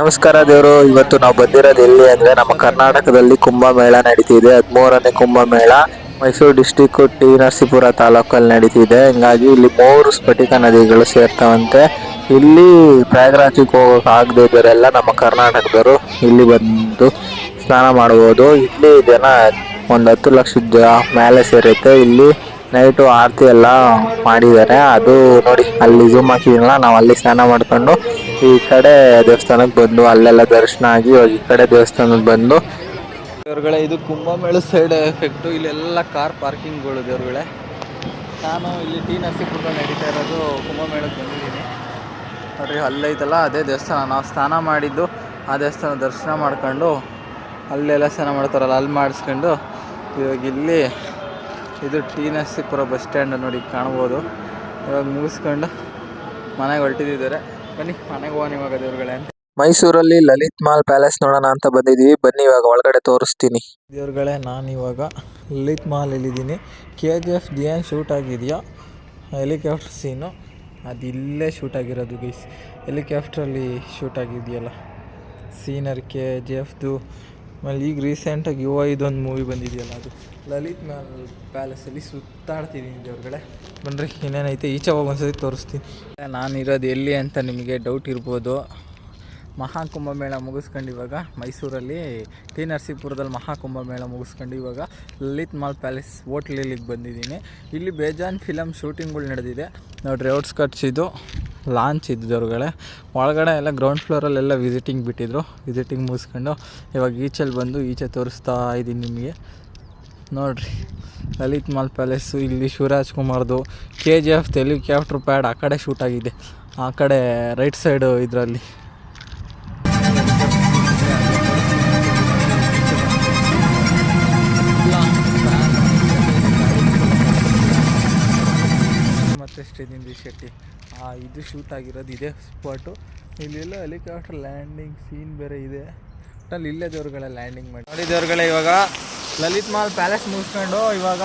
ನಮಸ್ಕಾರ ದೇವರು, ಇವತ್ತು ನಾವು ಬಂದಿರೋದು ಎಲ್ಲಿ ಅಂದ್ರೆ ನಮ್ಮ ಕರ್ನಾಟಕದಲ್ಲಿ ಕುಂಭಮೇಳ ನಡೀತಿದೆ. ಹದಿಮೂರನೇ ಕುಂಭಮೇಳ ಮೈಸೂರು ಡಿಸ್ಟಿಕ್ ಟಿ ನರಸೀಪುರ ತಾಲೂಕಲ್ಲಿ ನಡೀತಿದೆ. ಹಿಂಗಾಗಿ ಇಲ್ಲಿ ಮೂರು ಸ್ಫಟಿಕ ನದಿಗಳು ಸೇರ್ತಾವಂತೆ. ಇಲ್ಲಿ ಪ್ರಯಾಗರಾಜಿಗೆ ಹೋಗೋಕೆ ಆಗದೆ ಇದ್ದವರೆಲ್ಲ ನಮ್ಮ ಕರ್ನಾಟಕದವರು ಇಲ್ಲಿ ಬಂದು ಸ್ನಾನ ಮಾಡ್ಬೋದು. ಇಲ್ಲಿ ಜನ ಒಂದು ಹತ್ತು ಲಕ್ಷದ ಮೇಲೆ ಸೇರುತ್ತೆ. ಇಲ್ಲಿ ನೈಟು ಆರತಿ ಎಲ್ಲ ಮಾಡಿದ್ದಾರೆ. ಅದು ನೋಡಿ, ಅಲ್ಲಿ ಝೂಮ್ ಹಾಕಿದ್ರಲ್ಲ ನಾವು ಅಲ್ಲಿ ಸ್ನಾನ ಮಾಡ್ಕೊಂಡು ಈ ಕಡೆ ದೇವಸ್ಥಾನಕ್ಕೆ ಬಂದು, ಅಲ್ಲೆಲ್ಲ ದರ್ಶನ ಆಗಿ ಈ ಕಡೆ ದೇವಸ್ಥಾನಕ್ಕೆ ಬಂದು. ದೇವ್ರುಗಳೇ ಇದು ಕುಂಭಮೇಳ ಸೈಡ್ ಎಫೆಕ್ಟು ಇಲ್ಲೆಲ್ಲ ಕಾರ್ ಪಾರ್ಕಿಂಗ್ಗಳು ದೇವ್ರುಗಳೇ ನಾನು ಇಲ್ಲಿ ಟಿ ನರಸೀಪುರದಲ್ಲಿ ನಡೀತಾ ಇರೋದು ಕುಂಭಮೇಳಕ್ಕೆ ಬಂದಿದ್ದೀನಿ. ನೋಡ್ರಿ ಅಲ್ಲೈತಲ್ಲ ಅದೇ ದೇವಸ್ಥಾನ. ನಾವು ಸ್ನಾನ ಮಾಡಿದ್ದು ಆ ದೇವಸ್ಥಾನ ದರ್ಶನ ಮಾಡ್ಕೊಂಡು, ಅಲ್ಲೆಲ್ಲ ಸ್ನಾನ ಮಾಡ್ತಾರಲ್ಲ, ಅಲ್ಲಿ ಮಾಡಿಸ್ಕೊಂಡು ಇವಾಗ ಇಲ್ಲಿ ಇದು ಟಿ ನರಸೀಪುರ ಬಸ್ ಸ್ಟ್ಯಾಂಡ್ ನೋಡಿ ಕಾಣ್ಬೋದು ಇವಾಗ ಮುಗಿಸ್ಕೊಂಡು ಮನೆಗೆ ಹೊರಟಿದ್ದಾರೆ ಬನ್ನಿ ಮನೆಗೆ ಹೋಗೋಣ ಇವಾಗ ದೇವ್ರುಗಳೇ ಅಂತ. ಮೈಸೂರಲ್ಲಿ ಲಲಿತ್ ಮಾಲ್ ಪ್ಯಾಲೇಸ್ ನೋಡೋಣ ಅಂತ ಬಂದಿದ್ದೀವಿ. ಬನ್ನಿ ಇವಾಗ ಒಳಗಡೆ ತೋರಿಸ್ತೀನಿ. ದೇವ್ರುಗಳೇ ನಾನು ಇವಾಗ ಲಲಿತ್ ಮಾಲ್ ಇಲ್ಲಿದ್ದೀನಿ ಕೆ ಜಿ ಎಫ್ ಏನು ಶೂಟ್ ಆಗಿದೆಯಾ? Helicopter scene. ಅದು ಇಲ್ಲೇ ಶೂಟ್ ಆಗಿರೋದು ಗೈಸ್ ಹೆಲಿಕಾಪ್ಟ್ರಲ್ಲಿ ಶೂಟ್ ಆಗಿದೆಯಲ್ಲ. ಸೀನರ್ ಕೆ ಜಿ ಎಫ್ದು ಆಮೇಲೆ ಈಗ ರೀಸೆಂಟಾಗಿ ಯುವ ಇದೊಂದು ಮೂವಿ ಬಂದಿದೆಯಲ್ಲ ಅದು. ಲಲಿತ್ ಮ್ಯಾಲ್ ಪ್ಯಾಲೇಸಲ್ಲಿ ಸುತ್ತಾಡ್ತಿದ್ದೀನಿ ದೇವ್ರಗಡೆ ಬಂದರೆ ಏನೇನೈತೆ ಈಚೆ ಹೋಗಿ ಒಂದ್ಸತಿ ತೋರಿಸ್ತೀನಿ. ನಾನಿರೋದು ಎಲ್ಲಿ ಅಂತ ನಿಮಗೆ ಡೌಟ್ ಇರ್ಬೋದು. ಮಹಾಕುಂಭಮೇಳ ಮುಗಿಸ್ಕೊಂಡು ಇವಾಗ ಮೈಸೂರಲ್ಲಿ ಟಿ ನರಸೀಪುರದಲ್ಲಿ ಮಹಾಕುಂಭಮೇಳ ಮುಗಿಸ್ಕೊಂಡು ಇವಾಗ ಲಲಿತ್ ಮಾಲ್ ಪ್ಯಾಲೇಸ್ ಹೋಟ್ಲಿಗೆ ಬಂದಿದ್ದೀನಿ. ಇಲ್ಲಿ ಬೇಜಾನ್ ಫಿಲಮ್ ಶೂಟಿಂಗ್ಗಳು ನಡೆದಿದೆ. ನೋಡ್ರಿ ಔಟ್ಸ್ಕಟ್ಸ್ ಇದು. ಲಾಂಚ್ ಇದ್ದವ್ರುಗಳೇ ಒಳಗಡೆ ಎಲ್ಲ ಗ್ರೌಂಡ್ ಫ್ಲೋರಲ್ಲೆಲ್ಲ ವಿಸಿಟಿಂಗ್ ಬಿಟ್ಟಿದ್ರು. ವಿಸಿಟಿಂಗ್ ಮುಗಿಸ್ಕೊಂಡು ಇವಾಗ ಈಚೆಲ್ಲಿ ಬಂದು ಈಚೆ ತೋರಿಸ್ತಾ ಇದ್ದೀನಿ ನಿಮಗೆ. ನೋಡ್ರಿ. ಲಲಿತ್ ಮಾಲ್ ಪ್ಯಾಲೇಸು ಇಲ್ಲಿ Shivaraj ಕುಮಾರ್ದು K G F helicopter pad ಆ ಕಡೆ ಶೂಟ್ ಆಗಿದೆ. ಆ ಕಡೆ ರೈಟ್ ಸೈಡು ಇದರಲ್ಲಿ. ಮತ್ತು ಶ್ರೀನಿಧಿ ಶೆಟ್ಟಿ. ಇದು ಶೂಟ್ ಆಗಿರೋದು ಇದೇ ಸ್ಪಾಟು ಇಲ್ಲೆಲ್ಲ ಹೆಲಿಕಾಪ್ಟರ್ ಲ್ಯಾಂಡಿಂಗ್ ಸೀನ್ ಬೇರೆ ಇದೆ. ಅಲ್ಲಿ ಇಲ್ಲೇ ದೇವ್ರುಗಳ ಲ್ಯಾಂಡಿಂಗ್ ಮಾಡಿ. ನೋಡಿ ದೇವ್ರುಗಳೇ, ಇವಾಗ ಲಲಿತ್ ಮಾಲ್ ಪ್ಯಾಲೇಸ್ ಮುಗಿಸ್ಕೊಂಡು ಇವಾಗ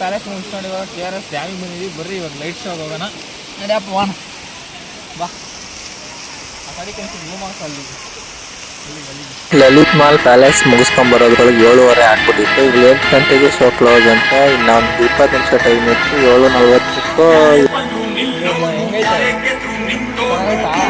ಪ್ಯಾಲೇಸ್ ಮುಗಿಸ್ಕೊಂಡು ಇವಾಗ ಕೆ ಆರ್ ಎಸ್ ಡ್ಯಾಮಿಗೆ ಬಂದಿದ್ದೀವಿ ಬರ್ರಿ, ಇವಾಗ ಲೈಟ್ ಶೋ ಹೋಗೋಣ. ನಡಿಯಪ್ಪ ವಾಣ ಬಾ. ಆ ಲಲಿತ್ ಮಾಲ್ ಪ್ಯಾಲೇಸ್ ಮುಗಿಸ್ಕೊಂಡ್ ಬರೋದ್ರೊಳಗೆ ಏಳುವರೆ ಆಗ್ಬಿಟ್ಟಿತ್ತು. ಇಲ್ಲಿ ಎಂಟು ಗಂಟೆಗೆ ಶೋ ಕ್ಲೋಸ್ ಅಂತ ಇನ್ನೊಂದು ಇಪ್ಪತ್ತು ನಿಮಿಷ ಟೈಮ್ ಇತ್ತು. ಏಳು ನಲ್ವತ್ತಕ್ಕೂ ಅಲ್ಟಿ